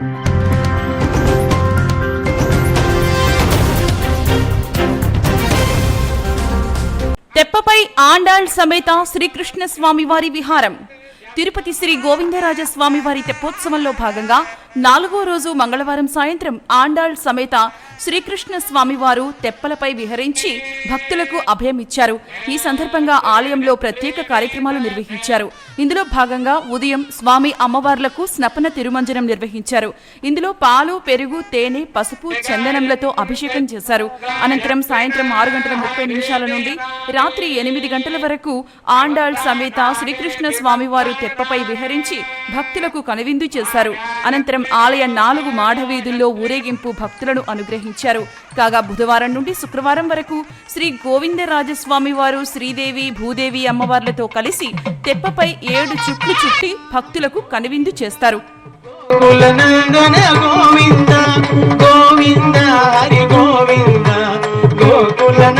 తెప్పపై ఆండాళ్ సమేత శ్రీకృష్ణ స్వామివారి విహారం. తిరుపతి శ్రీ గోవిందరాజ స్వామివారి తెప్పోత్సవంలో భాగంగా నాలుగో రోజు మంగళవారం సాయంత్రం ఆండాళ్ సమేత శ్రీకృష్ణ స్వామివారు తెప్పలపై విహరించి భక్తులకు అభయమిచ్చారు ఈ సందర్భంగా ఆలయంలో ప్రత్యేక కార్యక్రమాలు నిర్వహించారు. ఇందులో భాగంగా ఉదయం స్వామి అమ్మవార్లకు స్నపన తిరుమంజనం నిర్వహించారు. ఇందులో పాలు పెరుగు తేనె పసుపు చందనంలతో అభిషేకం చేశారు. అనంతరం సాయంత్రం ఆరు గంటల ముప్పై నిమిషాల నుండి రాత్రి ఎనిమిది గంటల వరకు ఆండాళ్ సమేత శ్రీకృష్ణ స్వామివారు తెప్పపై విహరించి భక్తులకు కనువిందు చేశారు. అనంతరం ఆలయ నాలుగు మాఢవీధుల్లో ఊరేగింపు భక్తులను అనుగ్రహించారు. కాగా బుధవారం నుండి శుక్రవారం వరకు శ్రీ గోవిందరాజస్వామి వారు శ్రీదేవి భూదేవి అమ్మవార్లతో కలిసి తెప్పపై ఏడు చుట్లు చుట్టి భక్తులకు కనువిందు చేస్తారు. గోవింద గోవింద హరి గోవింద గోకులన